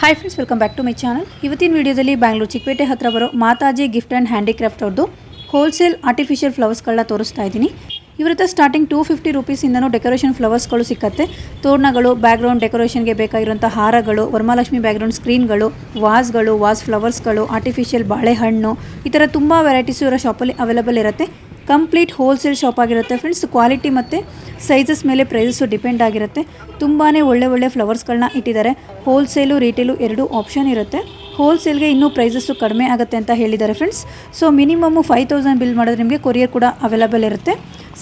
Hi friends welcome back to my channel ಇವತ್ತಿನ ವಿಡಿಯೋದಲ್ಲಿ ಬ್ಯಾಂಗ್ಳೂರು ಚಿಕ್ಕಪೇಟೆ ಹತ್ರ ಬರೋ ಮಾತಾಜಿ ಗಿಫ್ಟ್ ಆ್ಯಂಡ್ ಹ್ಯಾಂಡಿಕ್ರಾಫ್ಟ್ ಅವ್ರದ್ದು ಹೋಲ್ಸೇಲ್ ಆರ್ಟಿಫಿಷಿಯಲ್ ಫ್ಲವರ್ಸ್ಗಳನ್ನ ತೋರಿಸ್ತಾ ಇದ್ದೀನಿ. ಇವ್ರ ಹತ್ರ ಸ್ಟಾರ್ಟಿಂಗ್ ಟೂ ಫಿಫ್ಟಿ ರುಪೀಸಿಂದನೂ ಡೆಕೋರೇಷನ್ ಫ್ಲವರ್ಸ್ಗಳು ಸಿಕ್ಕತ್ತೆ. ತೋರಣಗಳು ಬ್ಯಾಕ್ಗ್ರೌಂಡ್ ಡೆಕೋರೇಷನ್ಗೆ ಬೇಕಾಗಿರುವಂಥ ಹಾರಗಳು ವರಮಹಾಲಕ್ಷ್ಮಿ ಬ್ಯಾಕ್ಗ್ರೌಂಡ್ ಸ್ಕ್ರೀನ್ಗಳು ವಾಸ್ಗಳು ವಾಸ್ ಫ್ಲವರ್ಸ್ಗಳು ಆರ್ಟಿಫಿಷಿಯಲ್ ಬಾಳೆಹಣ್ಣು, ಈ ಥರ ತುಂಬ ವೆರೈಟೀಸು ಇವರ ಶಾಪಲ್ಲಿ ಅವೈಲೇಬಲ್ ಇರುತ್ತೆ. ಕಂಪ್ಲೀಟ್ ಹೋಲ್ಸೇಲ್ ಶಾಪ್ ಆಗಿರುತ್ತೆ ಫ್ರೆಂಡ್ಸ್. ಕ್ವಾಲಿಟಿ ಮತ್ತು ಸೈಜಸ್ ಮೇಲೆ ಪ್ರೈಸಸ್ಸು ಡಿಪೆಂಡ್ ಆಗಿರುತ್ತೆ. ತುಂಬಾ ಒಳ್ಳೆ ಒಳ್ಳೆ ಫ್ಲವರ್ಸ್ಗಳನ್ನ ಇಟ್ಟಿದ್ದಾರೆ. ಹೋಲ್ಸೇಲು ರೀಟೇಲು ಎರಡೂ ಆಪ್ಷನ್ ಇರುತ್ತೆ. ಹೋಲ್ಸೇಲ್ಗೆ ಇನ್ನೂ ಪ್ರೈಸಸ್ಸು ಕಡಿಮೆ ಆಗುತ್ತೆ ಅಂತ ಹೇಳಿದ್ದಾರೆ friends so minimum five thousand bill ಮಾಡಿದ್ರೆ ನಿಮಗೆ ಕೊರಿಯರ್ ಕೂಡ ಅವೈಲೇಬಲ್ ಇರುತ್ತೆ.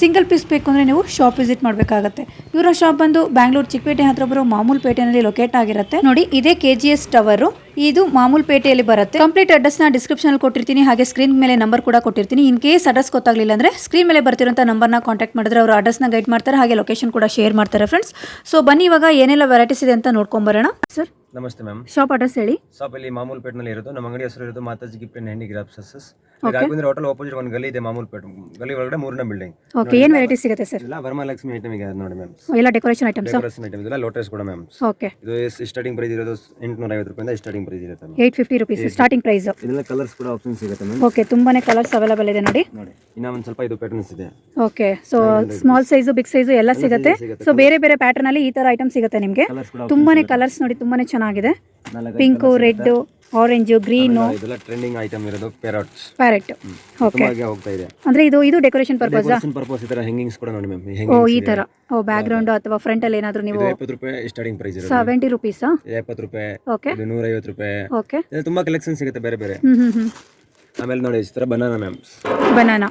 ಸಿಂಗಲ್ ಪೀಸ್ ಬೇಕು ಅಂದರೆ ನೀವು ಶಾಪ್ ವಿಸಿಟ್ ಮಾಡಬೇಕಾಗತ್ತೆ. ಇವರ ಶಾಪ್ ಬಂದು ಬ್ಯಾಂಗ್ಳೂರು ಚಿಕ್ಕಪೇಟೆ ಹತ್ರ ಬರೋ ಮಾಮೂಲು ಪೇಟೆನಲ್ಲಿ ಲೊಕೇಟ್ ಆಗಿರುತ್ತೆ. ನೋಡಿ, ಇದೇ ಕೆ ಜಿ ಎಸ್ ಟವರು ಇದು ಮಾಮೂಲ್ ಪೇಟೆಯಲ್ಲಿ ಬರುತ್ತೆ. ಕಂಪ್ಲೀಟ್ ಅಡ್ರೆಸ್ನ ಡಿಸ್ಕ್ರಿಪ್ಷನ್ ಅಲ್ಲಿ ಕೊಟ್ಟಿರ್ತೀನಿ. ಹಾಗೆ ಸ್ಕ್ರೀನ್ ಮೇಲೆ ನಂಬರ್ ಕೂಡ ಕೊಟ್ಟಿರ್ತೀನಿ. ಇನ್ ಕೇಸ್ ಅಡ್ರೆಸ್ ಗೊತ್ತಾಗಲಿಲ್ಲ ಅಂದ್ರೆ ಸ್ಕ್ರೀನ್ ಮೇಲೆ ಬರ್ತಿರೋಂಥ ನಂಬರ್ನ ಕಾಂಟ್ಯಾಕ್ಟ್ ಮಾಡಿದ್ರೆ ಅವರು ಅಡ್ರೆಸ್ನ ಗೈಡ್ ಮಾಡ್ತಾರೆ. ಹಾಗೆ ಲೊಕೇಶನ್ ಕೂಡ ಶೇರ್ ಮಾಡ್ತಾರೆ ಫ್ರೆಂಡ್ಸ್ ಸೊ ಬನ್ನಿ ಇವಾಗ ಏನೆಲ್ಲ ವೆರೈಟೀಸ್ ಇದೆ ಅಂತ ನೋಡ್ಕೊಂಬರೋಣ. ಸರ್ ನಮಸ್ತೆ ಮ್ಯಾಮ್ ಶಾಪ್ ಅಡ್ರೆಸ್ ಹೇಳಿ. ಶಾಪ್ ಇಲ್ಲಿ ಮಾಮೂಲ್ ಪೇಟ್ನಲ್ಲಿ ಇರೋದು. ನಮ್ಮ ಅಂಗಡಿ ಹೆಸರು ಇರೋದು Mataji gift and handicrafts Raghavendra hotel opposite ಒಂದು ಗಲಿ ಇದೆ ಮಾಮೂಲ್ ಪೇಟ್. ಗಲಿ ಒಳಗಡೆ ಮೂರನೇ ಬಿಲ್ಡಿಂಗ್ ಓಕೆ ಏನು ವೆರೈಟಿ ಸಿಗುತ್ತೆ ಸರ್ ಇಲ್ಲ ವರಮಹಾಲಕ್ಷ್ಮಿ ಐಟಮ್ ಇದೆ ನೋಡಿ ಮ್ಯಾಮ್ ಎಲ್ಲ ಡೆಕೋರೇಷನ್ ಐಟಮ್ಸ್ ಡೆಕೋರೇಷನ್ ಐಟಮ್ ಇದೆಲ್ಲ ಲೋಟಸ್ ಕೂಡ ಮ್ಯಾಮ್ ಓಕೆ ಇದು ಸ್ಟಾರ್ಟಿಂಗ್ ಪ್ರೈಸ್ ಇರೋದು ಎಂಟುನೂರ ಐವತ್ತು ರೂಪಾಯಿಂದ ಸ್ಟಾರ್ಟಿಂಗ್ ಇರುತ್ತೆ ma'am eight fifty rupees starting price ಇದೆಲ್ಲ ಕಲರ್ಸ್ ಕೂಡ ಆಪ್ಷನ್ ಸಿಗುತ್ತೆ ಮ್ಯಾಮ್ ಓಕೆ ತುಂಬಾನೇ ಕಲರ್ಸ್ ಅವೈಲೇಬಲ್ ಇದೆ ನೋಡಿ. ನೋಡಿ ಇನ್ನ ಒಂದು ಸ್ವಲ್ಪ ಇದು ಪ್ಯಾಟರ್ನ್ಸ್ ಇದೆ. Okay so small size big size ಎಲ್ಲ ಸಿಗುತ್ತೆ. ಸೊ ಬೇರೆ ಬೇರೆ ಪ್ಯಾಟರ್ನ್ ಅಲ್ಲಿ ಈ ತರ ಐಟಮ್ ಸಿಗುತ್ತೆ ನಿಮಗೆ. ತುಂಬಾನೇ ಕಲರ್ಸ್ ನೋಡಿ ತುಂಬಾನೇ ಚೆನ್ನಾಗಿದೆ. ಪಿಂಕು ರೆಡ್ ಆರೆಂಜು ಗ್ರೀನು ಇದೆಲ್ಲ ಟ್ರೆಂಡಿಂಗ್ ಐಟಮ್ ಇರೋದು ಪ್ಯಾರಟ್ಸ್ ಪ್ಯಾರೆಟ್ ಓಕೆ ಹೋಗ್ತಾ ಇದೆ. ಅಂದ್ರೆ ಇದು ಇದು ಡೆಕೋರೇಷನ್ ಪರ್ಪಸ್ ಡೆಕೋರೇಷನ್ ಪರ್ಪಸ್ ಈ ತರ ಹೆಂಗಿಂಗ್ಸ್ ಕೂಡ ನೋಡಿ ಮ್ಯಾಮ್ ಓ ಈ ತರ. ಓ ಬ್ಯಾಕ್ ಗ್ರೌಂಡ್ ಅಥವಾ ಫ್ರಂಟ್ ಅಲ್ಲಿ ಏನಾದ್ರು ನೀವು ಎಪ್ಪತ್ತು ರೂಪಾಯಿ ಸ್ಟಾರ್ಟಿಂಗ್ ಪ್ರೈಸ್ ಇರೋದು. ಸೆವೆಂಟಿ ರುಪೀಸಾ ಎಪ್ಪತ್ತು ರೂಪಾಯಿ ಓಕೆ ಇದು ನೂರೈವತ್ತು ರೂಪಾಯಿ. ಓಕೆ ಇದು ತುಂಬಾ ಕಲೆಕ್ಷನ್ ಸಿಗುತ್ತೆ ಬೇರೆ ಬೇರೆ. ಹ್ಮ್ ಹ್ಮ್ ಆಮೇಲೆ ನೋಡಿ ಈ ತರ banana ma'am banana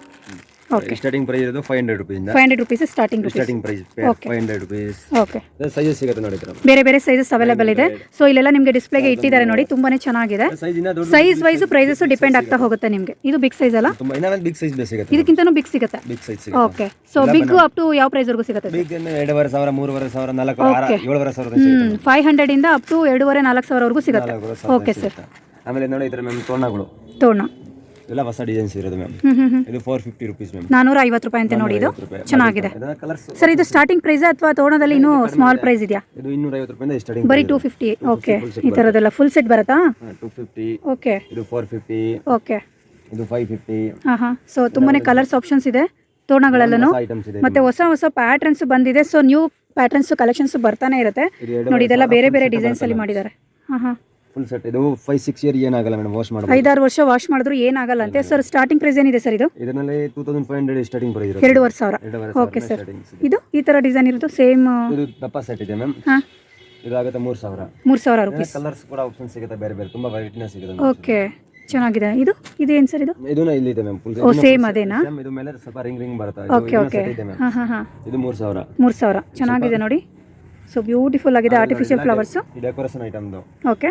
starting price ಇರೋದು five hundred rupees five hundred rupees starting starting price five hundred rupees okay sizes ಸಿಗುತ್ತೆ ನೋಡಿ ಬೇರೆ ಬೇರೆ ಸೈಜಸ್ ಅವೈಲೇಬಲ್ ಇದೆ. ಸೊ ಇಲ್ಲೆಲ್ಲ ನಿಮಗೆ ಡಿಸ್ಪ್ಲೇಗೆ ಇಟ್ಟಿದ್ದಾರೆ ನೋಡಿ ತುಂಬಾನೇ ಚೆನ್ನಾಗಿದೆ. ಸೈಜ್ ಇನ್ನ ದೊಡ್ಡ ಸೈಜ್ ವೈಸ್ ಪ್ರೈಸಸ್ ಡಿಪೆಂಡ್ ಆಗ್ತಾ ಹೋಗುತ್ತೆ ನಿಮಗೆ. ಇದು ಬಿಗ್ ಸೈಜ್ ಅಲ್ಲ? ತುಂಬಾ ಇನ್ನ ಬಿಗ್ ಸೈಜ್ ಸಿಗುತ್ತೆ ಇದಕ್ಕಿಂತನೂ ಬಿಗ್ ಸಿಗುತ್ತೆ? ಬಿಗ್ ಸೈಜ್ ಸಿಗುತ್ತೆ. Okay so big up to ಯಾವ ಪ್ರೈಸ್ ವರೆಗೂ ಸಿಗುತ್ತೆ ಬಿಗ್ ಎರಡೂವರೆ ಸಾವಿರ ಮೂರುವರೆ ಸಾವಿರ ನಾಲ್ಕು ಏಳುವರೆ ಸಾವಿರ ಫೈವ್ ಹಂಡ್ರೆಡ್ ಇಂದ ಅಪ್ ಟು ಎರಡೂವರೆ ನಾಲ್ಕು ಸಾವಿರವರೆಗೂ ಸಿಗುತ್ತೆ. ಓಕೆ ಸರ್ ಆಮೇಲೆ ನೋಡಿ ಇದರ ಮ್ಯಾಮ್ ತೋರಣಗಳು. ತೋಣ ಎಲ್ಲ ಹೊಸ ಡಿಸೈನ್ಸ್ ಇರೋದು ಮ್ಯಾಮ್ ಇದು ಫೋರ್ ಫಿಫ್ಟಿ ರುಪೀಸ್ ಮ್ಯಾಮ್ ನಾನೂರ ಐವತ್ತು ರೂಪಾಯಿ ಅಂತ ನೋಡಿ ಇದು. ಚೆನ್ನಾಗಿದೆ. ಕಲರ್ಸ್ ಸರ್ ಇದು ಸ್ಟಾರ್ಟಿಂಗ್ ಪ್ರೈಸ್ ಅಥವಾ ತೋರಣದಲ್ಲಿ ಇನ್ನೂ ಸ್ಮಾಲ್ ಪ್ರೈಸ್ ಇದೆಯಾ? ಇದು ಇನ್ನೂರ ಐವತ್ತು ರೂಪಾಯಿಂದ ಸ್ಟಾರ್ಟಿಂಗ್ ಬರೀ ಟೂ ಫಿಫ್ಟಿ ಓಕೆ ಈ ಥರದ್ದೆಲ್ಲ ಫುಲ್ ಸೆಟ್ ಬರುತ್ತಾ? ಟೂ ಫಿಫ್ಟಿ ಓಕೆ ಇದು ಫೋರ್ ಫಿಫ್ಟಿ ಓಕೆ ಇದು ಫೈವ್ ಫಿಫ್ಟಿ ಹಾಂ ಹಾಂ ಸೊ ತುಂಬಾನೇ ಕಲರ್ಸ್ ಆಪ್ಷನ್ಸ್ ಇದೆ. ತೋರಣಗಳೆಲ್ಲನೂ ಮತ್ತೆ ಹೊಸ ಹೊಸ ಪ್ಯಾಟರ್ನ್ಸ್ ಬಂದಿದೆ. ಸೊ ನ್ಯೂ ಪ್ಯಾಟರ್ನ್ಸ್ ಕಲೆಕ್ಷನ್ಸ್ ಬರ್ತಾನೆ ಇರುತ್ತೆ. ನೋಡಿ ಇದೆಲ್ಲ ಬೇರೆ ಬೇರೆ ಡಿಸೈನ್ಸ್ ಅಲ್ಲಿ ಮಾಡಿದ್ದಾರೆ. ಹಾಂ ಹಾಂ ಫುಲ್ ಸೆಟ್ ಇದು ಫೈವ್ ಸಿಕ್ಸ್ ಇಯರ್ ಏನಾಗಲ್ಲ ಮೇಡಮ್ ವಾಶ್ ಮಾಡಬಹುದು ಐದಾರು ವರ್ಷ ವಾಶ್ ಮಾಡಿದ್ರು ಏನಾಗಲ್ಲ ಅಂತ? ಸರ್ ಸ್ಟಾರ್ಟಿಂಗ್ ಪ್ರೈಸ್ ಏನಿದೆ ಸರ್ ಇದು? ಇದರಲ್ಲಿ two thousand five hundred starting price ಇರುತ್ತೆ ಎರಡೂವರೆ ಸಾವಿರ. ಎರಡೂವರೆ ಓಕೆ ಸರ್ ಇದು. ಈ ತರ ಡಿಸೈನ್ ಇರೋದು ಸೇಮ್ ಇದು ದಪ್ಪ ಸೆಟ್ ಇದೆ ಮ್ಯಾಮ್ ಹಾಂ. ಇದು ಆಗುತ್ತೆ ಮೂರು ಸಾವಿರ. ಮೂರು ಸಾವಿರ ರುಪೀಸ್ ಕಲರ್ಸ್ ಕೂಡ ಆಪ್ಷನ್ ಸಿಗುತ್ತೆ ಬೇರೆ ಬೇರೆ ತುಂಬಾ ವೆರೈಟಿನ ಸಿಗುತ್ತೆ ಓಕೆ ಚೆನ್ನಾಗಿದೆ. ಇದು? ಇದು ಏನು ಸರ್ ಇದು? ಇದು ಇಲ್ಲಿ ಇದೆ ಮ್ಯಾಮ್ ಫುಲ್ ಓ ಸೇಮ್ ಅದೇನಾ? ಇದು ಮೇಲೆ ಸ್ವಲ್ಪ ರಿಂಗ್ ರಿಂಗ್ ಬರುತ್ತೆ? ಓಕೆ ಓಕೆ ಇದೆ ಮ್ಯಾಮ್ ಹಾಂ ಹಾಂ ಹಾಂ. ಇದು ಮೂರು ಸಾವಿರ. ಮೂರು ಸಾವಿರ. ಚೆನ್ನಾಗಿದೆ ನೋಡಿ. ಸೊ ಬ್ಯೂಟಿಫುಲ್ ಆಗಿದೆ ಆರ್ಟಿಫಿಷಿಯಲ್ ಫ್ಲವರ್ಸ್ ಡೆಕೋರೇಷನ್ ಐಟಮ್ದು ಓಕೆ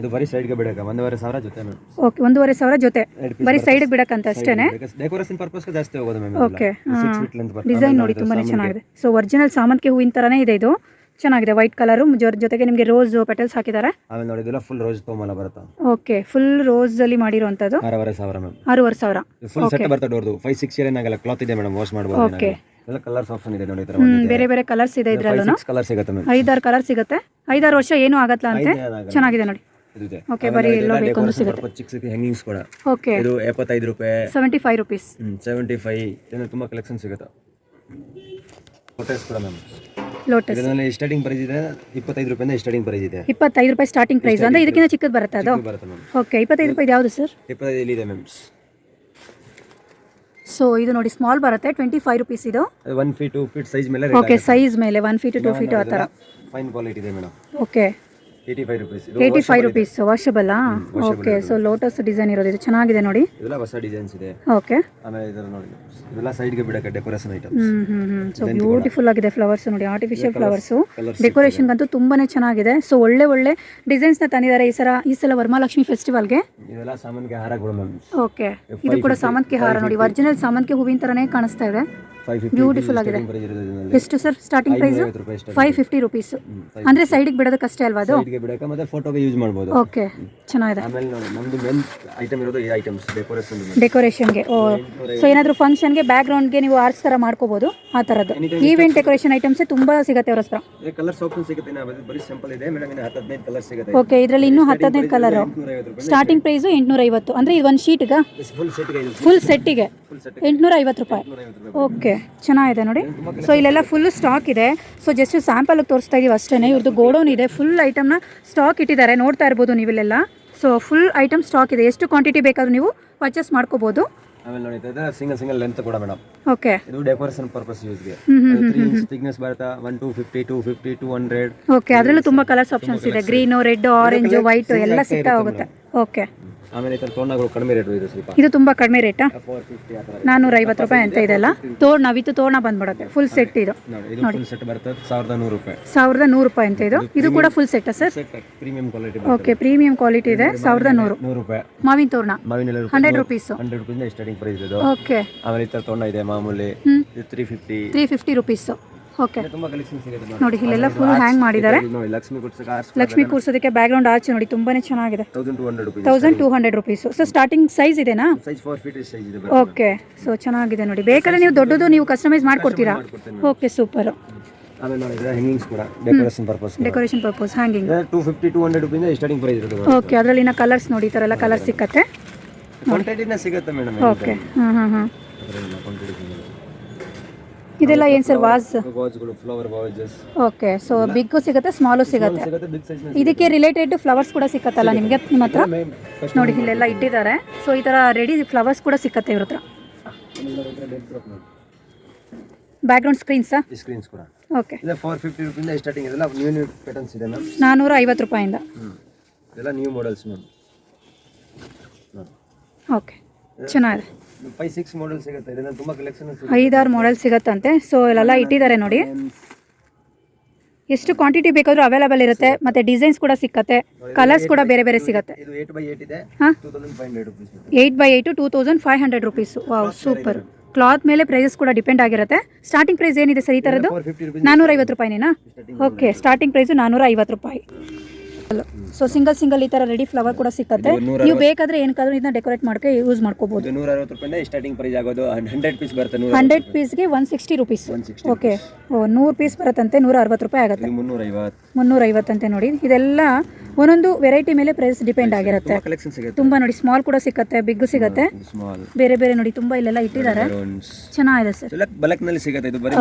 ಇದು ಬರೀ ಸೈಡ್ಗೆ ಬಿಡಕ್ಕೆ ಒಂದೂವರೆ ಸಾವಿರ ಜೊತೆ ಓಕೆ ಒಂದೂವರೆ ಸಾವಿರ ಜೊತೆ. ಬರೀ ಸೈಡ್ ಬಿಡಕ್ಕಂತ ಅಷ್ಟೇನೆ? ಡೆಕೋರೇಷನ್ ಪರ್ಪಸ್ಗೆ ಜಾಸ್ತಿ ಹೋಗೋದು ಮ್ಯಾಮ್ ಓಕೆ ಡಿಸೈನ್ ನೋಡಿ ತುಂಬಾನೇ ಚೆನ್ನಾಗಿದೆ. ಸೊ ಒರಿಜಿನಲ್ ಸಾಮಂತಿಗೆ ಹೂವಿನ ತರಾನೇ ಇದೆ ಇದು. ಚೆನ್ನಾಗಿದೆ ವೈಟ್ ಕಲರು ಜೊತೆಗೆ ನಿಮಗೆ ರೋಸ್ ಪೆಟಲ್ಸ್ ಹಾಕಿದ್ದಾರೆ. ಆಮೇಲೆ ನೋಡಿ ಫುಲ್ ರೋಸ್ ತೋಮಲ ಬರುತ್ತೆ? ಓಕೆ ಫುಲ್ ರೋಸ್ ಅಲ್ಲಿ ಮಾಡಿರುವಂತದ್ದು. ಆರೂವರೆ ಸಾವಿರ ಮ್ಯಾಮ್ ಆರೂವರೆ ಸಾವಿರ. ಫುಲ್ ಸೆಟ್ ಬರ್ತದೆ ಡೋರ್ದು ಫೈವ್ ಸಿಕ್ಸ್ ಇಯರ್ ಏನಾಗಲ್ಲ ಕ್ಲಾತ್ ಇದೆ ಮೇಡಮ್ ವಾಶ್ ಮಾಡ್ಬೋದು ಓಕೆ ಎಲ್ಲ ಕಲರ್ಸ್ ಆಪ್ಷನ್ ಇದೆ ನೋಡಿ ಬೇರೆ ಬೇರೆ ಕಲರ್ಸ್ ಇದೆ ಇದ್ರಲ್ಲೂ ಕಲರ್ ಸಿಗುತ್ತೆ ಐದಾರು ಕಲರ್ ಸಿಗುತ್ತೆ. ಐದಾರು ವರ್ಷ ಏನು ಆಗಲ್ಲ ಅಂತೆ? ಚೆನ್ನಾಗಿದೆ ನೋಡಿ. ಓಕೆ ಬರೀ ಎಲ್ಲೋ ಸಿಗುತ್ತೆ ಚಿಕ್ಕ ಕೂಡ. ಓಕೆ ಇದು ಎಪ್ಪತ್ತೈದು ರೂಪಾಯಿ. Seventy five rupees seventy five ಇದನ್ನ ತುಂಬ ಕಲೆಕ್ಷನ್ ಸಿಗುತ್ತೆ. ಕೂಡ ಮ್ಯಾಮ್ ಲೋಟಸ್ ಇದರಲ್ಲಿ ಸ್ಟಾರ್ಟಿಂಗ್ ಪ್ರೈಸ್ ಇದೆ ಇಪ್ಪತ್ತೈದು ರೂಪಾಯಿಂದ ಸ್ಟಾರ್ಟಿಂಗ್ ಪ್ರೈಸ್ ಇದೆ. ಇಪ್ಪತ್ತೈದು ರೂಪಾಯಿ ಸ್ಟಾರ್ಟಿಂಗ್ ಪ್ರೈಸ್ ಅಂದ್ರೆ ಇದಕ್ಕಿಂತ ಚಿಕ್ಕದು ಬರುತ್ತೆ ಅದು? ಬರುತ್ತೆ ಮ್ಯಾಮ್ ಓಕೆ ಇಪ್ಪತ್ತೈದು ರೂಪಾಯಿ ಯಾವುದು ಸರ್ ಇಪ್ಪತ್ತೈದು ಇಲ್ಲಿ ಇದೆ ಮ್ಯಾಮ್ ಸೊ ಇದು ನೋಡಿ ಸ್ಮಾಲ್ ಬರುತ್ತೆ ಟ್ವೆಂಟಿ ಫೈವ್ ರುಪೀಸ್ ಇದು one feet two feet size ಮೇಲೆ ಓಕೆ ಸೈಜ್ ಮೇಲೆ ಒನ್ ಫೀಟ್ ಟು ಫೀಟ್ ಆ ಥರ ಫೈನ್ ಕ್ವಾಲಿಟಿ ಇದೆ madam okay eighty five rupees eighty five rupees ವಾಷಬಲ್ಲಾ okay so lotus design ಇರೋದು. ಇದು ಚೆನ್ನಾಗಿದೆ ನೋಡಿ. ಇದೆಲ್ಲ ಹೊಸ ಡಿಸೈನ್ಸ್ ಇದೆ. ಓಕೆ ಆಮೇಲೆ ಇದರ ನೋಡಿ ಇದೆಲ್ಲ ಸೈಡ್ಗೆ ಬಿಡಕ್ಕೆ decoration item hmm hmm hmm. So beautiful ಆಗಿದೆ ಫ್ಲವರ್ಸ್ ನೋಡಿ ಆರ್ಟಿಫಿಷಿಯಲ್ ಫ್ಲವರ್ಸು ಡೆಕೋರೇಷನ್ಗಂತೂ ತುಂಬಾನೇ ಚೆನ್ನಾಗಿದೆ. ಸೊ ಒಳ್ಳೆ ಒಳ್ಳೆ ಡಿಸೈನ್ಸ್ನ ತಂದಿದ್ದಾರೆ ಈ ಸಲ ಈ ಸಲ ವರಮಹಾಲಕ್ಷ್ಮಿ ಫೆಸ್ಟಿವಲ್ಗೆ ಇದೆಲ್ಲ ಸಾಮಾನ್ಗೆ ಹಾರಗಳು ಓಕೆ ಇದು ಕೂಡ ಸಾಮಂತಿಗೆ ಹಾರ ನೋಡಿ. ಒರಿಜಿನಲ್ ಸಾಮಂತಿಗೆ ಹೂವಿನ ಥರನೇ ಕಾಣಿಸ್ತಾ ಇದೆ. ಬ್ಯೂಟಿಫುಲ್ ಆಗಿದೆ. ಎಷ್ಟು ಸರ್ ಸ್ಟಾರ್ಟಿಂಗ್ ಪ್ರೈಸ್ ಐವತ್ತು ಫೈವ್ ಫಿಫ್ಟಿ ರುಪೀಸ್ ಅಂದ್ರೆ ಸೈಡಿಗೆ ಬಿಡೋದಕ್ಕಷ್ಟೇ ಅಲ್ವಾ ಅದು? ಮತ್ತೆ ಫೋಟೋಗೆ ಯೂಸ್ ಮಾಡಬಹುದು ಓಕೆ ಚೆನ್ನಾಗಿದೆ. ಆಮೇಲೆ ನೋಡಿ ನಮ್ದು ಮೇನ್ ಐಟಮ್ ಇರೋದು ಈ ಐಟಮ್ಸ್ ಡೆಕೋರೇಷನ್ ಡೆಕೋರೇಷನ್ಗೆ ಓ ಸೊ ಏನಾದರೂ ಫಂಕ್ಷನ್ಗೆ ಬ್ಯಾಕ್ಗ್ರೌಂಡ್ಗೆ ನೀವು ಆರ್ಟ್ಸ್ ಥರ ಮಾಡ್ಕೋಬಹುದು ಆ ತರದ್ದು. ಈವೆಂಟ್ ಡೆಕೋರೇಷನ್ ಐಟಮ್ಸ್ ತುಂಬಾ ಸಿಗುತ್ತೆ ಅವ್ರ ಹತ್ರ. ಕಲರ್ಸ್ ಆಪ್ಷನ್ ಸಿಗುತ್ತೆ ಬರೀ ಸಿಂಪಲ್ ಇದೆ ಮೇಡಮ್ ಇನ್ನು ಹದಿನೈದು ಕಲರ್ ಸಿಗುತ್ತೆ. ಓಕೆ ಇದರಲ್ಲಿ ಇನ್ನೂ ಹತ್ತದೈದು ಹದಿನೈದು ಕಲರ್ ಸ್ಟಾರ್ಟಿಂಗ್ ಪ್ರೈಸು ಎಂಟುನೂರೈವತ್ತು. ಅಂದರೆ ಇದು. ಒಂದು ಶೀಟ್ಗೆ ಫುಲ್ ಸೆಟ್ಟಿಗೆ ಎಂಟುನೂರ ಐವತ್ತು ರೂಪಾಯಿ. ಓಕೆ ಚೆನ್ನಾಗಿದೆ ನೋಡಿ. ಸೊ ಇಲ್ಲೆಲ್ಲ ಫುಲ್ ಸ್ಟಾಕ್ ಇದೆ. ಸೊ ಜಸ್ಟ್ ಸ್ಯಾಂಪಲ್ ತೋರಿಸ್ತಾ ಇದೀವಿ ಅಷ್ಟೇ ಇವ್ರದ್ದು ಗೋಡೌನ್ ಇದೆ. ಫುಲ್ ಐಟಮ್ನ ಸ್ಟಾಕ್ ಇಟ್ಟಿದ್ದಾರೆ. ನೋಡ್ತಾ ಇರ್ಬೋದು ನೀವಿಲ್ಲೆಲ್ಲ ಸೊ ಫುಲ್ ಐಟಮ್ ಸ್ಟಾಕ್ ಇದೆ. ಎಷ್ಟು ಕ್ವಾಂಟಿಟಿ ಬೇಕಾದ್ರೂ ನೀವು ಪರ್ಚೇಸ್ ಮಾಡ್ಕೋಬಹುದು ಆಮೇಲೆ ನೋಡಿ ಸಿಂಗಲ್ ಸಿಂಗಲ್ ಲೆಂತ್ ಕೂಡ ಮೇಡಮ್. ಓಕೆ ಇದು ಡೆಕೋರೇಷನ್ ಪರ್ಪಸ್ ಯೂಸ್ಗೆ ತ್ರೀ ಇಂಚ್ ಥಿಕ್ನೆಸ್ ಬರುತ್ತಾ. One two fifty two fifty two hundred okay ಅದರಲ್ಲೂ ತುಂಬ ಕಲರ್ಸ್ ಆಪ್ಷನ್ಸ್ ಇದೆ. ಗ್ರೀನು ರೆಡ್ ಆರೆಂಜ್ ವೈಟ್ ಎಲ್ಲ ಸಿಗ್ತಾ ಹೋಗುತ್ತೆ. ಓಕೆ ಆಮೇಲೆ ಈ ಥರ ತೋರಣಗಳು ಕಡಿಮೆ ರೇಟ್ ಇದೆ ಸ್ವಲ್ಪ. ಇದು ತುಂಬ ಕಡಿಮೆ ರೇಟಾ? ಫೋರ್ ಫಿಫ್ಟಿ ಆ ಥರ ನಾನ್ನೂರ ಐವತ್ತು ರೂಪಾಯಿ ಅಂತ ಇದೆಲ್ಲ ತೋರಣ ವಿತ್ ತೋರಣ ಬಂದ್ಬಿಡುತ್ತೆ. ಫುಲ್ ಸೆಟ್ ಇದು. ನೋಡಿ ಇದು ಫುಲ್ ಸೆಟ್ ಬರ್ತದೆ ಸಾವಿರದ ನೂರು ರೂಪಾಯಿ. ಸಾವಿರದ ನೂರು ರೂಪಾಯಿ ಅಂತ ಇದು. ಇದು ಕೂಡ full set sir? Set premium quality okay premium quality ಇದೆ. ಸಾವಿರದ ನೂರು. ನೂರು. ರೂಪಾಯಿ. ಮಾವಿನ ತೋರಣ. ಮಾವಿನ hundred rupees hundred rupees starting price ಇದು. ಓಕೆ ಆಮೇಲೆ ಈ ಥರ ತೋರಣ ಇದೆ ಮಾಮೂಲಿ. ಇದು three fifty three fifty rupees okay ನೋಡಿ. ಇಲ್ಲೆಲ್ಲ ಫುಲ್ ಹ್ಯಾಂಗ್ ಮಾಡಿದ್ದಾರೆ. ಲಕ್ಷ್ಮಿ ಕೂರ್ಸೋದಕ್ಕೆ ಬ್ಯಾಕ್ ಗ್ರೌಂಡ್ ಆಚೆ ನೋಡಿ ತುಂಬಾನೇ ಚೆನ್ನಾಗಿದೆ. Thousand two hundred rupees so starting size ಇದೆನಾ? ಓಕೆ ಸೊ ಚೆನ್ನಾಗಿದೆ ನೋಡಿ. ಬೇಕಾದ್ರೆ ನೀವು ದೊಡ್ಡದು ನೀವು ಕಸ್ಟಮೈಸ್ ಮಾಡ್ಕೊಡ್ತೀರಾ? Okay super decoration purpose hanging starting price okay ಅದರಲ್ಲಿನ ಕಲರ್ಸ್ ನೋಡಿ ಈ ಥರ ಎಲ್ಲ ಕಲರ್ ಸಿಕ್ಕತ್ತೆ. ಓಕೆ ಹಾಂ ಹಾಂ ಹಾಂ ಇದೆಲ್ಲ ಏನು sir vase ವಾಜ್ಗಳು flower vases okay so big ಸಿಗುತ್ತೆ ಸ್ಮಾಲು ಸಿಗುತ್ತೆ? ಸಿಗುತ್ತೆ ಬಿಗ್ ಸೈಜ್ ಇದಕ್ಕೆ ರಿಲೇಟೆಡ್ ಫ್ಲವರ್ಸ್ ಕೂಡ ಸಿಕ್ಕತ್ತಲ್ಲ ನಿಮಗೆ ನಿಮ್ಮ ಹತ್ರ? ನೋಡಿ ಇಲ್ಲೆಲ್ಲ ಇಟ್ಟಿದ್ದಾರೆ. ಸೊ ಈ ಥರ ರೆಡಿ ಫ್ಲವರ್ಸ್ ಕೂಡ ಸಿಕ್ಕತ್ತೆ ಇವ್ರ ಹತ್ರ? ಬ್ಯಾಕ್ಗ್ರೌಂಡ್ ಸ್ಕ್ರೀನ್ಸಾ ಈ ಸ್ಕ್ರೀನ್ಸ್ ಕೂಡ. ಓಕೆ ಇದೆ ಫೋರ್ ಫಿಫ್ಟಿ ರುಪೀಸ್ ಸ್ಟಾರ್ಟಿಂಗ್ ಇದೆಲ್ಲ ನ್ಯೂ ನ್ಯೂ ಪ್ಯಾಟರ್ನ್ಸ್ ಇದೆ ಮ್ಯಾಮ್. ನಾನ್ನೂರ ಐವತ್ತು ರೂಪಾಯಿಂದ ಇದೆಲ್ಲ ನ್ಯೂ ಮಾಡೆಲ್ಸ್ ಮ್ಯಾಮ್. ಓಕೆ ಚೆನ್ನಾಗಿದೆ. ಫೈವ್ ಸಿಕ್ಸ್ ಮಾಡೆಲ್ ಸಿಗುತ್ತೆ. ಇದೆಲ್ಲ ತುಂಬ ಕಲೆಕ್ಷನ್ ಐದಾರು ಮಾಡೆಲ್ ಸಿಗತ್ತಂತೆ. ಸೊ ಇಲ್ಲೆಲ್ಲ ಇಟ್ಟಿದ್ದಾರೆ ನೋಡಿ. ಎಷ್ಟು ಕ್ವಾಂಟಿಟಿ ಬೇಕಾದರೂ ಅವೈಲೇಬಲ್ ಇರುತ್ತೆ. ಮತ್ತೆ ಡಿಸೈನ್ಸ್ ಕೂಡ ಸಿಕ್ಕತ್ತೆ. ಕಲರ್ಸ್ ಕೂಡ ಬೇರೆ ಬೇರೆ ಸಿಗತ್ತೆ. ಇದು ಏಟ್ ಬೈ ಏಟ್ ಇದೆ. Two thousand five hundred rupees eight by eight two thousand five hundred rupees wow super cloth ಮೇಲೆ ಪ್ರೈಸಸ್ ಕೂಡ ಡಿಪೆಂಡ್ ಆಗಿರುತ್ತೆ. ಸ್ಟಾರ್ಟಿಂಗ್ ಪ್ರೈಸ್ ಏನಿದೆ ಸರ್ ಈ ಥರದ್ದು ನಾನೂರ ನಾನ್ನೂರ ಐವತ್ತು ರೂಪಾಯಿನೇನಾ? ಓಕೆ ಸ್ಟಾರ್ಟಿಂಗ್ ಪ್ರೈಸು ನಾನೂರ ಐವತ್ತು ರೂಪಾಯಿ. ಸೊ ಸಿಂಗಲ್ ಸಿಂಗಲ್ ಈ ತರ ರೆಡಿ ಫ್ಲವರ್ ಕೂಡ ಸಿಕ್ಕತ್ತೆ. ನೀವು ಬೇಕಾದ್ರೆ ಏನಕ್ಕಾದ್ರೂ ಇದನ್ನ ಡೆಕೋರೇಟ್ ಮಾಡ್ಕೊಂಡು ಯೂಸ್ ಮಾಡ್ಕೋಬಹುದು ನೂರ ಅರವತ್ತು ರೂಪಾಯಿಂದ ಸ್ಟಾರ್ಟಿಂಗ್ ಪ್ರೈಸ್ ಆಗೋದು ಹಂಡ್ರೆಡ್ ಪೀಸ್ ಬರುತ್ತೆ ಹಂಡ್ರೆಡ್ ಪೀಸ್ಗೆ ಒನ್ ಸಿಕ್ಸ್ಟಿ ರುಪೀಸ್ ಓಕೆ ಓ ನೂರು ಪೀಸ್ ಬರುತ್ತಂತೆ ನೂರ ಅರವತ್ತು ರೂಪಾಯಿ ಆಗುತ್ತೆ. ಇದು ಮುನ್ನೂರ ಐವತ್ತು ಐವತ್ತಂತೆ ನೋಡಿ. ಇದೆಲ್ಲ ಒಂದೊಂದು ವೆರೈಟಿ ಮೇಲೆ ಪ್ರೈಸ್ ಡಿಪೆಂಡ್ ಆಗಿರುತ್ತೆ. ತುಂಬಾ ನೋಡಿ ಸ್ಮಾಲ್ ಕೂಡ ಸಿಕ್ಕತ್ತೆ ಬಿಗ್ ಸಿಗುತ್ತೆ. ಬೇರೆ ಬೇರೆ ನೋಡಿ ತುಂಬಾ ಇಲ್ಲೆಲ್ಲ ಇಟ್ಟಿದ್ದಾರೆ. ಚೆನ್ನಾಗಿದೆ ಸರ್. ಸಿಗುತ್ತೆ ಇದು ಬರೀ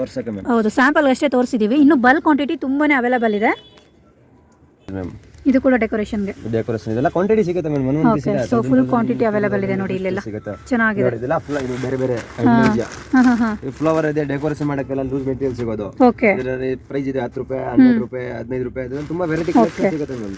ತೋರ್ಸಕ್ಕೆ ಹೌದು ಸ್ಯಾಂಪಲ್ ಅಷ್ಟೇ ತೋರಿಸಿದೀವಿ. ಇನ್ನು ಬಲ್ಕ್ ಕ್ವಾಂಟಿಟಿ ತುಂಬಾನೇ ಅವೈಲೇಬಲ್ ಇದೆ. ಮ್ಯಾಮ್ ಇದು ಕೂಡ ಡೆಕೋರೇಷನ್ಗೆ ಡೆಕೋರೇಷನ್ ಇದೆಲ್ಲ ಕ್ವಾಂಟಿಟಿ ಸಿಗುತ್ತೆ ಮೇಡಮ್ ಒಂದು piece okay so full quantity available ಇದೆ ನೋಡಿ ಇಲ್ಲೆಲ್ಲ. ಸಿಗುತ್ತೆ. ಚೆನ್ನಾಗಿದೆ. ನೋಡಿ ಇದೆಲ್ಲ ಫುಲ್ ಇದು ಬೇರೆ ಬೇರೆ ಐಡಿಯಾ ಹಾ ಹಾ ಹಾಂ. ಫ್ಲವರ್ ಇದೆ ಡೆಕೋರೇಷನ್ ಮಾಡಕ್ಕೆಲ್ಲ ಲೂಸ್ ಮೆಟೀರಿಯಲ್ ಸಿಗೋದು. ಓಕೆ ಇದರಲ್ಲಿ ಪ್ರೈಸ್ ಇದೆ ಹತ್ತು ರೂಪಾಯಿ ಹನ್ನೆರಡು ರೂಪಾಯಿ ಹದಿನೈದು ರೂಪಾಯಿ ಇದೆ ತುಂಬಾ ವೆರೈಟಿ ಕಲೆಕ್ಷನ್ ಸಿಗುತ್ತೆ ಮೇಡಮ್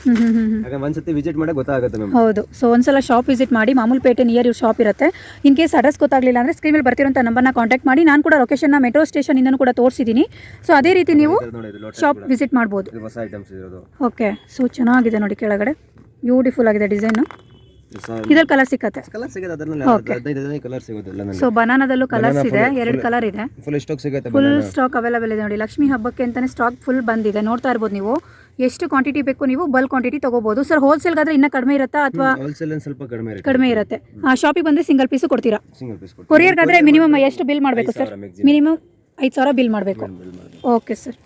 ಹಾಗೆ ಒಂದ ಸತಿ ಯಾಕಂದ್ರೆ ಒಂದ್ಸತಿ ವಿಸಿಟ್ ಮಾಡಕ್ಕೆ ಗೊತ್ತಾಗುತ್ತೆ ಮೇಡಮ್ ಹೌದು. ಸೊ ಒಂದ್ಸಲ ಶಾಪ್ ವಿಸಿಟ್ ಮಾಡಿ ಮಾಮೂಲ್ ಪೇಟೆ ನಿಯರ್ ಇವ್ರ ಶಾಪ್ ಇರುತ್ತೆ. ಇನ್ ಕೇಸ್ ಅಡ್ರೆಸ್ ಗೊತ್ತಾಗಲಿಲ್ಲ ಅಂದ್ರೆ ಸ್ಕ್ರೀನ್ ಮೇಲೆ ನಂಬರ್ ನಂಬರ್ನ ಕಾಂಟ್ಯಾಕ್ಟ್ ಮಾಡಿ. ನಾನು ಕೂಡ ಲೊಕೇಶನ್ನ ಮೆಟ್ರೋ ಸ್ಟೇಷನ್ ಇಂದನೂ ಕೂಡ ತೋರಿಸಿದೀನಿ. ಸೊ ಅದೇ ರೀತಿ ನೀವು ಇದು ಶಾಪ್ ವಿಸಿಟ್ ಮಾಡಬಹುದು ಇದು ಹೊಸ ಐಟಮ್ಸ್ ಇರೋದು. ಓಕೆ ಸೊ ಚೆನ್ನಾಗಿದೆ ನೋಡಿ ಕೆಳಗಡೆ. ಬ್ಯೂಟಿಫುಲ್ ಆಗಿದೆ ಡಿಸೈನ್ ಇದ್ರಲ್ಲಿ ಕಲರ್ ಸಿಕ್ಕತ್ತೆ. ಕಲರ್ ಸಿಗುತ್ತೆ ಅದರಲ್ಲಿ ಹದಿನೈದು ಹದಿನೈದು ಕಲರ್ ಸಿಗುತ್ತೆ ಎಲ್ಲ ಸೊ ಬನಾನದಲ್ಲೂ ಕಲರ್ಸ್ ಇದೆ ಎರಡು ಕಲರ್ ಇದೆ. ಫುಲ್ ಸ್ಟಾಕ್ ಸಿಗುತ್ತೆ ಫುಲ್ ಸ್ಟಾಕ್ ಅವೈಲೇಬಲ್ ಇದೆ ನೋಡಿ. ಲಕ್ಷ್ಮಿ ಹಬ್ಬಕ್ಕೆ ಅಂತಾನೆ ಸ್ಟಾಕ್ ಫುಲ್ ಬಂದಿದೆ. ನೋಡ್ತಾ ಇರ್ಬೋದು ನೀವು. ಎಷ್ಟು ಕ್ವಾಂಟಿಟಿ ಬೇಕು ನೀವು ಬಲ್ಕ್ ಕ್ವಾಂಟಿಟಿ ತಗೋಬಹುದು ಸರ್ ಹೋಲ್ಸೇಲ್ಗಾದ್ರೆ ಇನ್ನ ಕಡಿಮೆ ಇರುತ್ತಾ ಅಥವಾ ಹೋಲ್ಸೇಲ್ ಸ್ವಲ್ಪ ಕಡಿಮೆ ಇರುತ್ತೆ. ಕಡಿಮೆ ಇರುತ್ತೆ? ಶಾಪಿಗೆ ಬಂದ್ರೆ ಸಿಂಗಲ್ ಪೀಸ್ ಕೊಡ್ತೀರಾ? ಸಿಂಗಲ್ ಪೀಸ್ ಕೊಟ್ಟು ಕೊರಿಯರ್ಗಾದ್ರೆ ಮಿನಿಮಮ್ ಎಷ್ಟು ಬಿಲ್ ಮಾಡಬೇಕು ಸರ್ ಮಿನಿಮಮ್ ಐದು ಸಾವಿರ ಬಿಲ್ ಮಾಡಬೇಕು. Okay sir